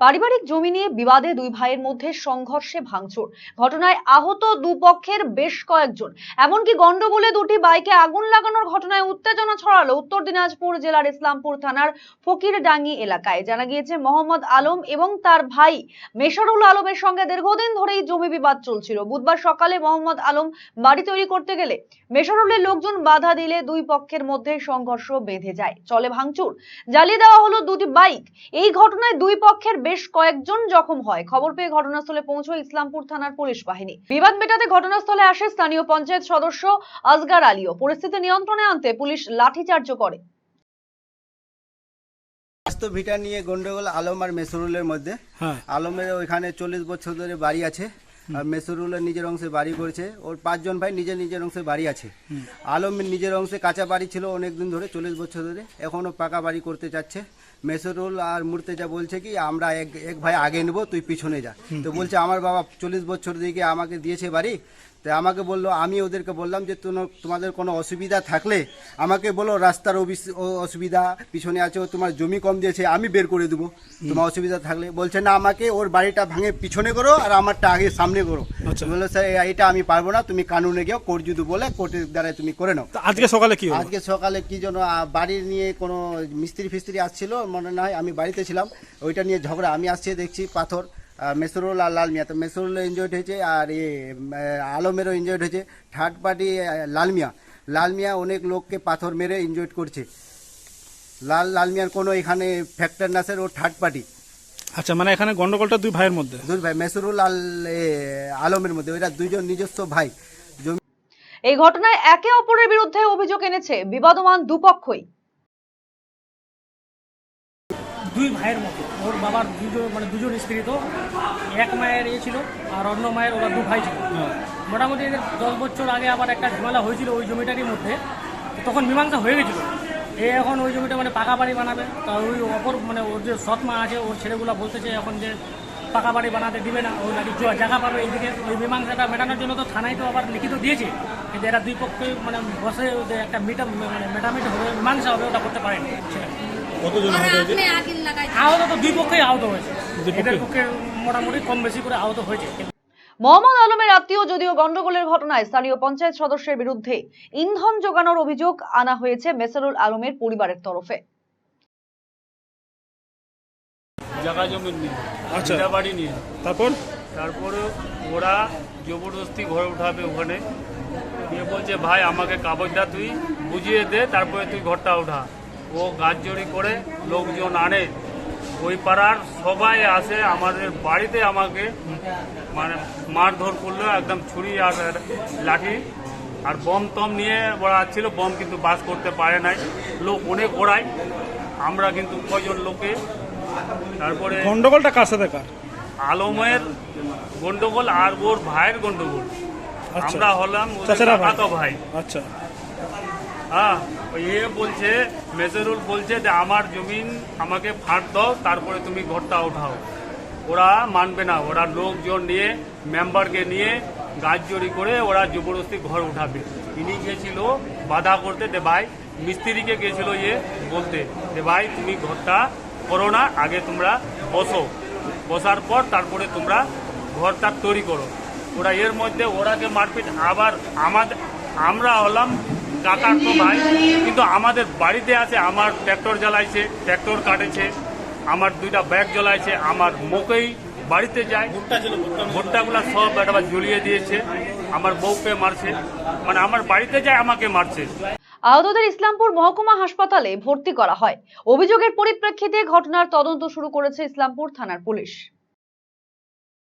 পারিবারিক জমি নিয়ে বিবাদে দুই ভাইয়ের মধ্যে সংঘর্ষে ভাঙচুর। ঘটনায় আহত দুপক্ষের বেশ কয়েকজন। এমনকি গন্ডগোলে দুটি বাইকে আগুন লাগানোর ঘটনায় উত্তেজনা ছড়ালো উত্তর দিনাজপুর জেলার ইসলামপুর থানার ফকিরডাঙ্গি এলাকায়। জানা গিয়েছে, মোহাম্মদ আলম এবং তার ভাই মেশরুল আলমের সঙ্গে দীর্ঘদিন ধরেই জমি বিবাদ চলছিল। বুধবার সকালে মোহাম্মদ আলম বাড়ি তৈরি করতে গেলে মেশরুলের লোকজন বাধা দিলে দুই পক্ষের মধ্যে সংঘর্ষ বেঁধে যায়। চলে ভাঙচুর। জ্বালিয়ে দেওয়া হলো দুটি বাইক। এই ঘটনায় দুই পক্ষের বেশ কয়েকজন জখম হয়। খবর পেয়ে ঘটনাস্থলে পৌঁছয় ইসলামপুর থানার পুলিশ বাহিনী। বিবাদ মেটাতে ঘটনাস্থলে আসে স্থানীয় পঞ্চায়েত সদস্য আজগার আলীও। পরিস্থিতি নিয়ন্ত্রণে আনতে পুলিশ লাঠিচার্জ করে। স্বাস্থ্য ভিটা নিয়ে গন্ডগোল আলম আর মেসরুলের মধ্যে। হ্যাঁ। আলমের ওইখানে চল্লিশ বছর ধরে বাড়ি আছে। আর মেসরুলের নিজের অংশে বাড়ি করেছে। ওর পাঁচজন ভাই নিজের নিজের অংশে বাড়ি আছে। আলমের নিজের অংশে কাঁচা বাড়ি ছিল অনেক দিন ধরে, চল্লিশ বছর ধরে। এখনও পাকা বাড়ি করতে চাচ্ছে। মেসরুল আর মুর্তেজা বলছে কি, আমরা এক এক ভাই আগে নেব, তুই পিছনে যা। তো বলছে, আমার বাবা চল্লিশ বছর দিকে আমাকে দিয়েছে বাড়ি। তো আমাকে বলল আমি ওদেরকে বললাম যে তোমাদের কোনো অসুবিধা থাকলে আমাকে বলো রাস্তার অসুবিধা পিছনে আছে ও তোমার জমি কম দিয়েছে আমি বের করে দেবো। তোমার অসুবিধা থাকলে। বলছে না আমাকে ওর বাড়িটা ভাঙে পিছনে করো আর আমারটা আগে সামনে করো। আচ্ছা। বলল স্যার এটা আমি পারব না তুমি কানুনে গিয়ে কোর্ট যদি বলে কোর্টের দ্বারা তুমি করে নাও। তা আজকে সকালে কি আজকে সকালে কি জন্য বাড়ি নিয়ে কোনো মিস্ত্রি ফিস্ত্রি আসছিল মনে নয় আমি বাড়িতে ছিলাম ওইটা নিয়ে ঝগড়া আমি আসছি দেখছি পাথর মেসরুল আর লাল মিয়া। তো মেসরুল ইনজয়েড হয়েছে আর এ আলমেরও ইনজয়েড হয়েছে। Third party Lal Mia. লাল মিয়া অনেক লোককে পাথর মেরে ইনজয়েড করছে। লাল লাল মিয়ার কোনো এখানে ফ্যাক্টর নাসের ও থার্ড পার্টি আচ্ছা মানে এখানে গন্ডগোলটা দুই ভাইয়ের মধ্যে? দুই ভাই মেসরুল আল এ, আলমের মধ্যে। ওইটা দুইজন নিজস্ব ভাই। জমি এই ঘটনায় একে অপরের বিরুদ্ধে অভিযোগ এনেছে। বিবাদমান দুপক্ষই। দুই ভাইয়ের মতো ওর বাবার দুজন মানে দুজন স্ত্রী তো। এক মায়ের ইয়ে ছিল আর অন্য মায়ের ওরা দু ভাই ছিল। মোটামুটি এদের দশ বছর আগে আবার একটা ঝামেলা হয়েছিল ওই জমিটারই মধ্যে। তখন মীমাংসা হয়ে গেছিল। এ এখন ওই জমিটা মানে পাকা বাড়ি বানাবে। তা ওই অপর মানে ওর যে সৎ মা আছে ওর ছেলেগুলো বলতেছে এখন যে পাকা বাড়ি বানাতে দিবে না ওই নাকি জায়গা পাবে এইদিকে। ওই মীমাংসাটা মেটানোর জন্য তো থানায় তো আবার লিখিত দিয়েছে। কিন্তু এরা দুই পক্ষে মানে বসে যে একটা মিটা মানে মেটামিট হবে মীমাংসা হবে ওটা করতে পারেনি। কতজন আহত তো দুই পক্ষেই আহত হয়েছে। দুই পক্ষে মোটামুটি কম বেশি করে আহত হয়েছে। মোহাম্মদ আলমের আত্মীয় যদিও গন্ডগোলের ঘটনায় স্থানীয় পঞ্চায়েত সদস্যের বিরুদ্ধে ইন্ধন যোগানোর অভিযোগ আনা হয়েছে মেসারুল আলমের পরিবারের তরফে। জায়গা জমি নিয়ে আচ্ছা। বাড়ি নিয়ে। তারপর? তারপরে ওরা জবরদস্তি ঘরে উঠাবে ওখানে। দিয়ে বলছে ভাই আমাকে কাগজটা তুই বুঝিয়ে দে তারপরে তুই ঘরটা উঠা। ও গাছ জড়ি করে লোকজন আনে। ওই পাড়ার সবাই আসে আমাদের বাড়িতে আমাকে মানে মারধর করল একদম ছুরি আর লাঠি আর বম টম নিয়ে ওরা আসছিল বম কিন্তু বাস করতে পারে নাই। লোক অনেক ওড়ায় আমরা কিন্তু কজন লোকে তারপরে গন্ডগোলটা কার সাথে কার? আলমের গন্ডগোল আর ওর ভাইয়ের গন্ডগোল। আচ্ছা। আমরা হলাম ভাই। আচ্ছা। হ্যাঁ ওই এ বলছে, মেজরুল বলছে যে আমার জমিন আমাকে ফাঁট দাও, তারপরে তুমি ঘরটা উঠাও। ওরা মানবে না, ওরা লোকজন নিয়ে, মেম্বারকে নিয়ে গাছ জড়ি করে ওরা জবরদস্তি ঘর উঠাবে। ইনি গেছিল বাধা করতে দে ভাই, মিস্ত্রিকে গেছিল ইয়ে বলতে, যে ভাই, তুমি ঘরটা করো না, আগে তোমরা বসো। বসার পর তারপরে তোমরা ঘরটা তৈরি করো। ওরা এর মধ্যে ওরাকে মারপিট আবার আমাদের আমরা হলাম কাকার তো ভাই কিন্তু আমাদের বাড়িতে আছে, আমার ট্র্যাক্টর জ্বালাইছে ট্র্যাক্টর কাটেছে, আমার দুইটা ব্যাগ জ্বলাইছে, আমার মুখেই বাড়িতে যায়। ভুট্টাগুলো সব একটা জ্বলিয়ে দিয়েছে, আমার বউকে মারছে মানে আমার বাড়িতে যায়, আমাকে মারছে। আহতদের ইসলামপুর মহকুমা হাসপাতালে ভর্তি করা হয়। অভিযোগের পরিপ্রেক্ষিতে ঘটনার তদন্ত শুরু করেছে ইসলামপুর থানার পুলিশ।